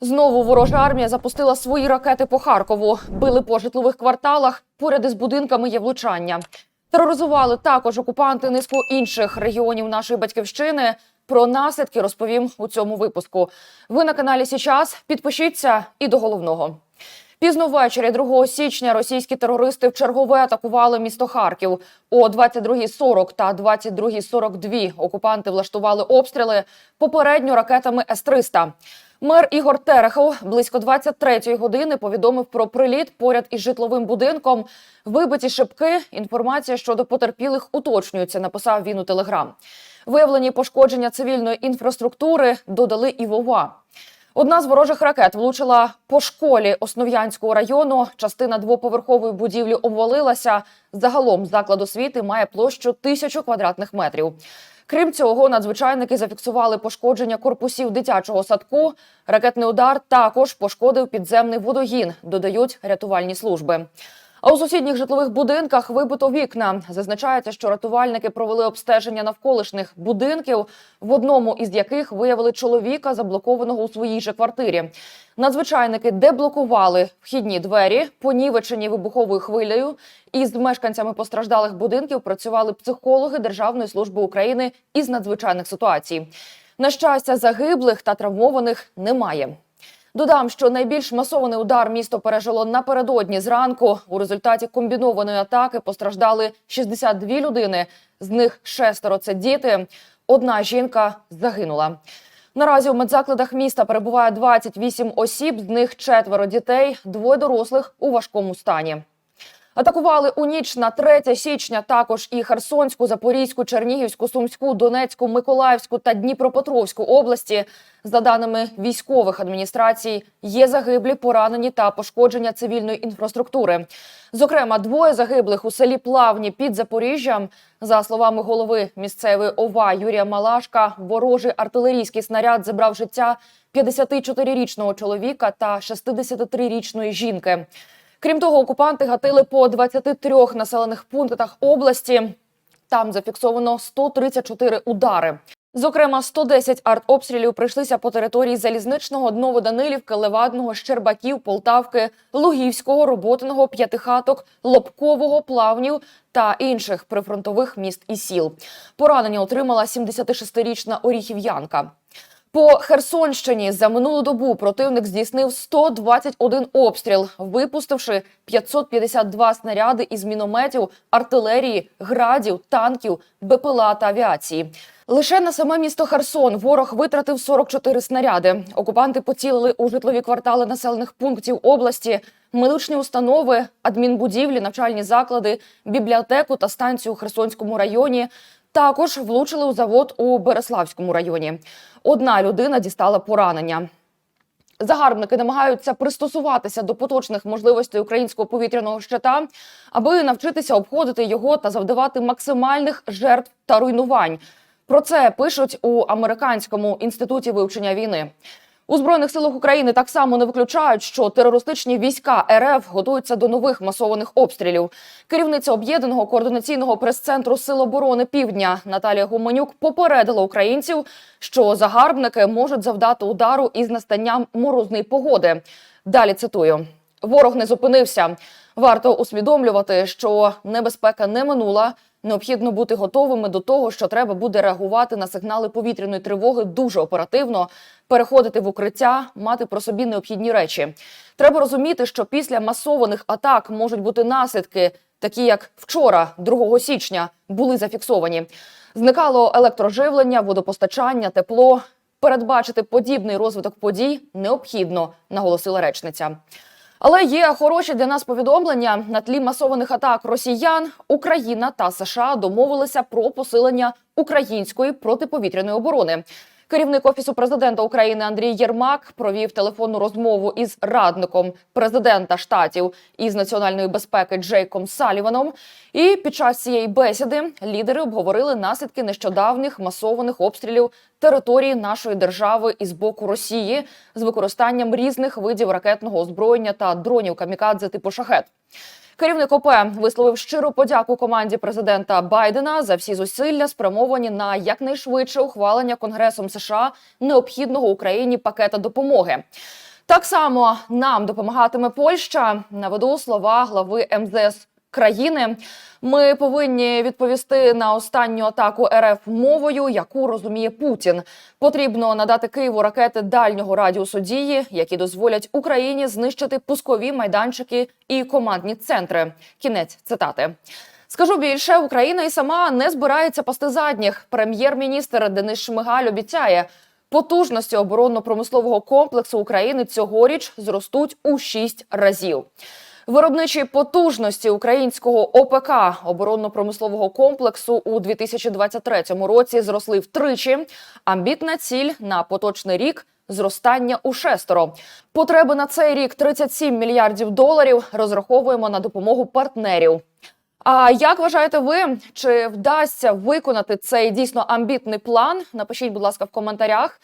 Знову ворожа армія запустила свої ракети по Харкову, били по житлових кварталах. Поряд із будинками є влучання. Тероризували також окупанти низку інших регіонів нашої батьківщини. Про наслідки розповім у цьому випуску. Ви на каналі Січас. Підпишіться і до головного. Пізно ввечері 2 січня російські терористи вчергове атакували місто Харків. О 22.40 та 22.42 окупанти влаштували обстріли попередньо ракетами С-300. Мер Ігор Терехов близько 23-ї години повідомив про приліт поряд із житловим будинком. Вибиті шибки. Інформація щодо потерпілих уточнюється. Написав він у телеграм. Виявлені пошкодження цивільної інфраструктури додали і Вова. Одна з ворожих ракет влучила по школі Основ'янського району. Частина двоповерхової будівлі обвалилася. Загалом заклад освіти має площу тисячу квадратних метрів. Крім цього, надзвичайники зафіксували пошкодження корпусів дитячого садку. Ракетний удар також пошкодив підземний водогін, додають рятувальні служби. А у сусідніх житлових будинках вибито вікна. Зазначається, що рятувальники провели обстеження навколишніх будинків, в одному із яких виявили чоловіка, заблокованого у своїй же квартирі. Надзвичайники деблокували вхідні двері, понівечені вибуховою хвилею. Із мешканцями постраждалих будинків працювали психологи Державної служби України із надзвичайних ситуацій. На щастя, загиблих та травмованих немає. Додам, що найбільш масований удар місто пережило напередодні зранку. У результаті комбінованої атаки постраждали 62 людини. З них шестеро це діти. Одна жінка загинула. Наразі у медзакладах міста перебуває 28 осіб, з них четверо дітей, двоє дорослих у важкому стані. Атакували у ніч на 3 січня також і Херсонську, Запорізьку, Чернігівську, Сумську, Донецьку, Миколаївську та Дніпропетровську області. За даними військових адміністрацій, є загиблі, поранені та пошкодження цивільної інфраструктури. Зокрема, двоє загиблих у селі Плавні під Запоріжжям. За словами голови місцевої ОВА Юрія Малашка, ворожий артилерійський снаряд забрав життя 54-річного чоловіка та 63-річної жінки. Крім того, окупанти гатили по 23 населених пунктах області. Там зафіксовано 134 удари. Зокрема, 110 артобстрілів прийшлися по території залізничного Новоданилівки, Левадного, Щербаків, Полтавки, Лугівського, Роботиного, П'ятихаток, Лобкового, Плавнів та інших прифронтових міст і сіл. Поранення отримала 76-річна Оріхів'янка. По Херсонщині за минулу добу противник здійснив 121 обстріл, випустивши 552 снаряди із мінометів, артилерії, градів, танків, БПЛА та авіації. Лише на саме місто Херсон ворог витратив 44 снаряди. Окупанти поцілили у житлові квартали населених пунктів області, медичні установи, адмінбудівлі, навчальні заклади, бібліотеку та станцію у Херсонському районі. Також влучили у завод у Береславському районі. Одна людина дістала поранення. Загарбники намагаються пристосуватися до поточних можливостей українського повітряного щита, аби навчитися обходити його та завдавати максимальних жертв та руйнувань. Про це пишуть у американському інституті вивчення війни. У збройних силах України так само не виключають, що терористичні війська РФ готуються до нових масованих обстрілів. Керівниця об'єднаного координаційного прес-центру Сил оборони Півдня Наталія Гуменюк попередила українців, що загарбники можуть завдати удару із настанням морозної погоди. Далі цитую: ворог не зупинився. Варто усвідомлювати, що небезпека не минула. Необхідно бути готовими до того, що треба буде реагувати на сигнали повітряної тривоги дуже оперативно, переходити в укриття, мати про собі необхідні речі. Треба розуміти, що після масованих атак можуть бути наслідки, такі як вчора, 2 січня, були зафіксовані. Зникало електроживлення, водопостачання, тепло. Передбачити подібний розвиток подій необхідно, наголосила речниця. Але є хороші для нас повідомлення на тлі масованих атак росіян. Україна та США домовилися про посилення української протиповітряної оборони. Керівник офісу президента України Андрій Єрмак провів телефонну розмову із радником президента штатів із національної безпеки Джейком Саліваном. І під час цієї бесіди лідери обговорили наслідки нещодавніх масованих обстрілів території нашої держави із боку Росії з використанням різних видів ракетного озброєння та дронів камікадзе типу шахет. Керівник ОП висловив щиру подяку команді президента Байдена за всі зусилля, спрямовані на якнайшвидше ухвалення Конгресом США необхідного Україні пакета допомоги. Так само нам допомагатиме Польща. Наведу слова глави МЗС країни. Ми повинні відповісти на останню атаку РФ мовою, яку розуміє Путін. Потрібно надати Києву ракети дальнього радіусу дії, які дозволять Україні знищити пускові майданчики і командні центри. Кінець цитати. Скажу більше, Україна і сама не збирається пасти задніх. Прем'єр-міністр Денис Шмигаль обіцяє, потужності оборонно-промислового комплексу України цьогоріч зростуть у шість разів. Виробничі потужності українського ОПК оборонно-промислового комплексу у 2023 році зросли втричі. Амбітна ціль на поточний рік зростання у шестеро. Потреби на цей рік 37 мільярдів доларів. Розраховуємо на допомогу партнерів. А як вважаєте ви, чи вдасться виконати цей дійсно амбітний план? Напишіть, будь ласка, в коментарях.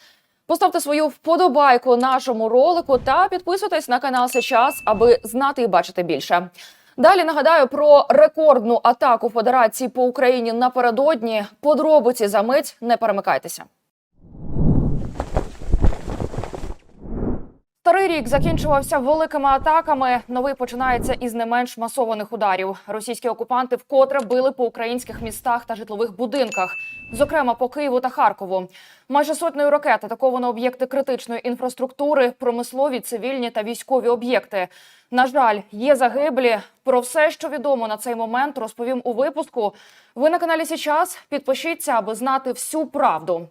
Поставте свою вподобайку нашому ролику та підписуйтесь на канал сейчас, аби знати і бачити більше. Далі нагадаю про рекордну атаку Федерації по Україні напередодні. Подробиці за мить не перемикайтеся. Старий рік закінчувався великими атаками. Новий починається із не менш масованих ударів. Російські окупанти вкотре били по українських містах та житлових будинках, зокрема по Києву та Харкову. Майже сотнею ракет атаковано об'єкти критичної інфраструктури, промислові, цивільні та військові об'єкти. На жаль, є загиблі. Про все, що відомо на цей момент, розповім у випуску. Ви на каналі Січас. Підпишіться, аби знати всю правду.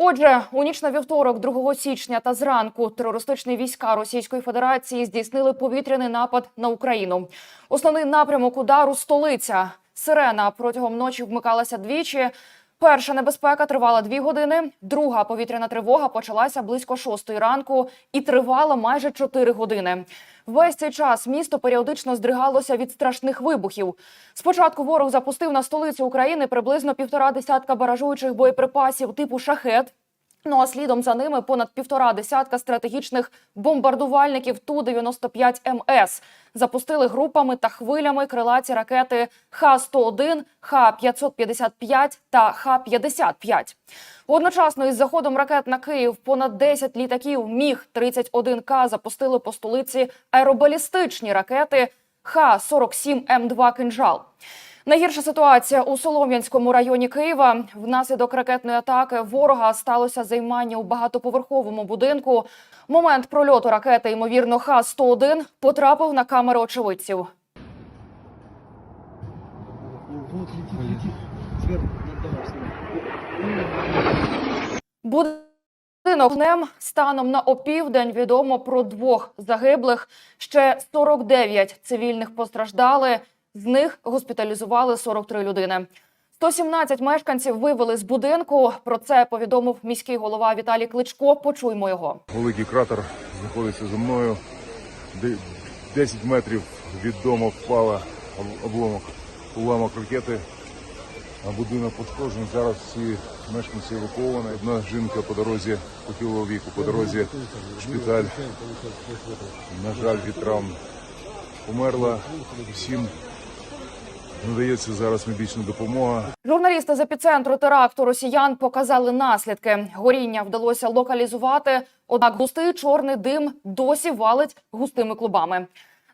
Отже, у ніч на вівторок, 2 січня та зранку, терористичні війська Російської Федерації здійснили повітряний напад на Україну. Основний напрямок удару столиця. Сирена протягом ночі вмикалася двічі. Перша небезпека тривала дві години. Друга повітряна тривога почалася близько шостої ранку і тривала майже чотири години. Весь цей час місто періодично здригалося від страшних вибухів. Спочатку ворог запустив на столицю України приблизно півтора десятка баражуючих боєприпасів типу шахет. Ну а слідом за ними понад півтора десятка стратегічних бомбардувальників Ту-95 МС запустили групами та хвилями крилаті ракети Х-101, Х-555 та Х-55. Одночасно із заходом ракет на Київ понад 10 літаків Міг-31К запустили по столиці аеробалістичні ракети Х-47М2 «Кинжал». Найгірша ситуація у Солом'янському районі Києва. Внаслідок ракетної атаки ворога сталося займання у багатоповерховому будинку. Момент прольоту ракети, ймовірно, Х-101 потрапив на камери очевидців. Будинок гнем станом на опівдень відомо про двох загиблих. Ще 49 цивільних постраждали. З них госпіталізували 43 людини. 117 мешканців вивели з будинку. Про це повідомив міський голова Віталій Кличко. Почуймо його. Великий кратер знаходиться за мною. Де- 10 метрів від дому впала об- обломок, уламок ракети. А будинок пошкоджений. Зараз всі мешканці евакуовані. Одна жінка по дорозі похилого віку, по дорозі в шпиталь. На жаль, від травм померла. Всім надається зараз медична допомога. Журналісти з епіцентру теракту росіян показали наслідки. Горіння вдалося локалізувати, однак густий чорний дим досі валить густими клубами.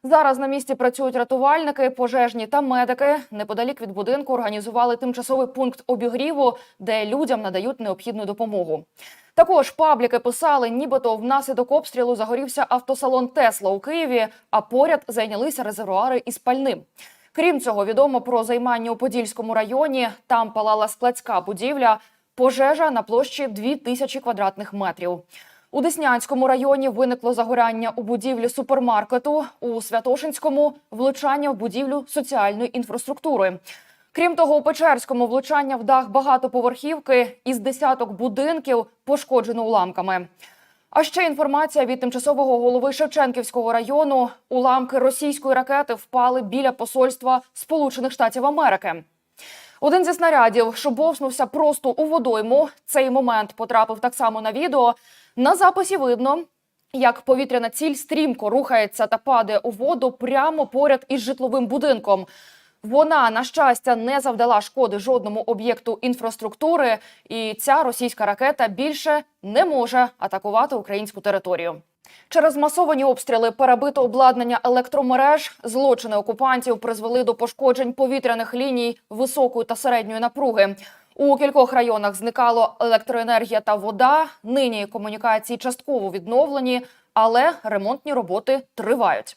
Зараз на місці працюють рятувальники, пожежні та медики. Неподалік від будинку організували тимчасовий пункт обігріву, де людям надають необхідну допомогу. Також пабліки писали, нібито внаслідок обстрілу загорівся автосалон Тесла у Києві, а поряд зайнялися резервуари із пальним. Крім цього, відомо про займання у Подільському районі. Там палала складська будівля, пожежа на площі 2000 квадратних метрів. У Деснянському районі виникло загоряння у будівлі супермаркету. У Святошинському влучання в будівлю соціальної інфраструктури. Крім того, у Печерському влучання в дах багатоповерхівки із десяток будинків пошкоджено уламками. А ще інформація від тимчасового голови Шевченківського району: уламки російської ракети впали біля посольства Сполучених Штатів Америки. Один зі снарядів, що бовснувся просто у водойму. Цей момент потрапив так само на відео. На записі видно, як повітряна ціль стрімко рухається та падає у воду прямо поряд із житловим будинком. Вона, на щастя, не завдала шкоди жодному об'єкту інфраструктури, і ця російська ракета більше не може атакувати українську територію. Через масовані обстріли перебито обладнання електромереж. Злочини окупантів призвели до пошкоджень повітряних ліній високої та середньої напруги. У кількох районах зникало електроенергія та вода. Нині комунікації частково відновлені, але ремонтні роботи тривають.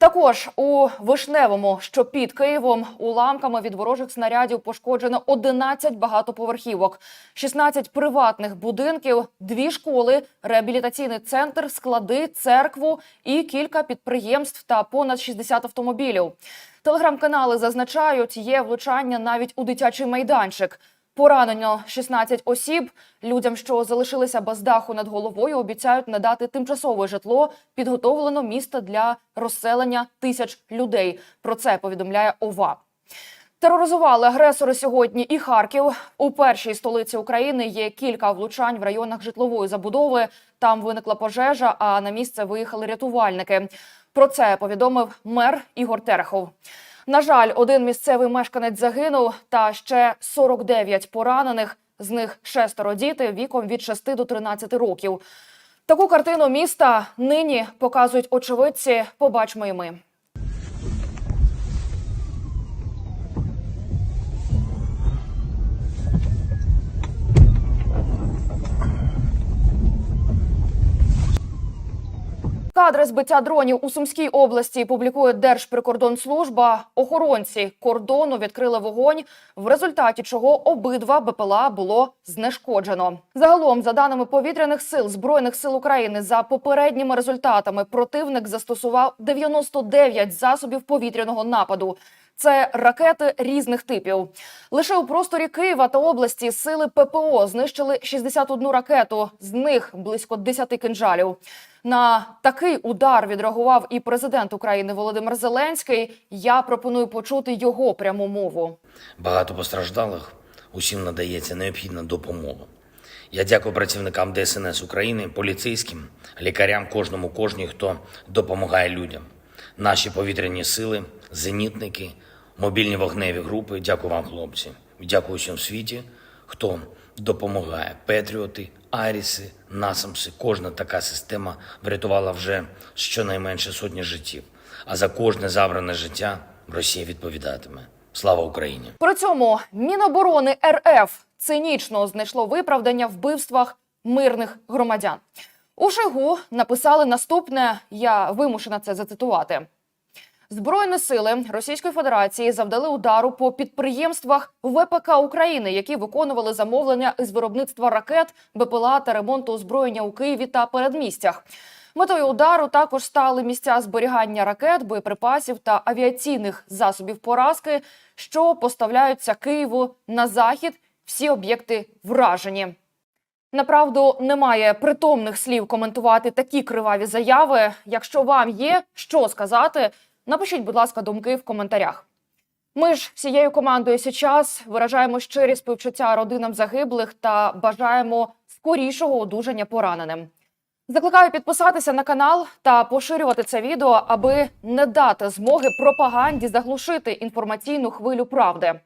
Також у Вишневому, що під Києвом, уламками від ворожих снарядів пошкоджено 11 багатоповерхівок, 16 приватних будинків, дві школи, реабілітаційний центр, склади, церкву і кілька підприємств та понад 60 автомобілів. Телеграм-канали зазначають, є влучання навіть у дитячий майданчик. Поранено 16 осіб. Людям, що залишилися без даху над головою, обіцяють надати тимчасове житло. Підготовлено місто для розселення тисяч людей. Про це повідомляє ОВА. Тероризували агресори сьогодні і Харків. У першій столиці України є кілька влучань в районах житлової забудови. Там виникла пожежа, а на місце виїхали рятувальники. Про це повідомив мер Ігор Терехов. На жаль, один місцевий мешканець загинув, та ще 49 поранених. З них шестеро діти віком від 6 до 13 років. Таку картину міста нині показують очевидці. Побачимо і ми. Кадри збиття дронів у Сумській області публікує Держприкордонслужба. Охоронці кордону відкрили вогонь, в результаті чого обидва БПЛА було знешкоджено. Загалом, за даними повітряних сил збройних сил України, за попередніми результатами противник застосував 99 засобів повітряного нападу. Це ракети різних типів. Лише у просторі Києва та області сили ППО знищили 61 ракету, з них близько 10 кинжалів. На такий удар відреагував і президент України Володимир Зеленський. Я пропоную почути його пряму мову. Багато постраждалих усім надається необхідна допомога. Я дякую працівникам ДСНС України, поліцейським, лікарям, кожному, кожній, хто допомагає людям. Наші повітряні сили, зенітники, мобільні вогневі групи. Дякую вам, хлопці. Дякую всьому світі, хто допомагає. Петріоти, Аріси, Насамси. Кожна така система врятувала вже щонайменше сотні життів. А за кожне забране життя Росія відповідатиме. Слава Україні! При цьому Міноборони РФ цинічно знайшло виправдання вбивствах мирних громадян. У Шойгу написали наступне. Я вимушена це зацитувати. Збройні сили Російської Федерації завдали удару по підприємствах ВПК України, які виконували замовлення із виробництва ракет, БПЛА та ремонту озброєння у Києві та передмістях. Метою удару також стали місця зберігання ракет, боєприпасів та авіаційних засобів поразки, що поставляються Києву на захід. Всі об'єкти вражені. Направду немає притомних слів коментувати такі криваві заяви. Якщо вам є що сказати, напишіть, будь ласка, думки в коментарях. Ми ж всією командою сейчас виражаємо щирі співчуття родинам загиблих та бажаємо скорішого одужання пораненим. Закликаю підписатися на канал та поширювати це відео, аби не дати змоги пропаганді заглушити інформаційну хвилю правди.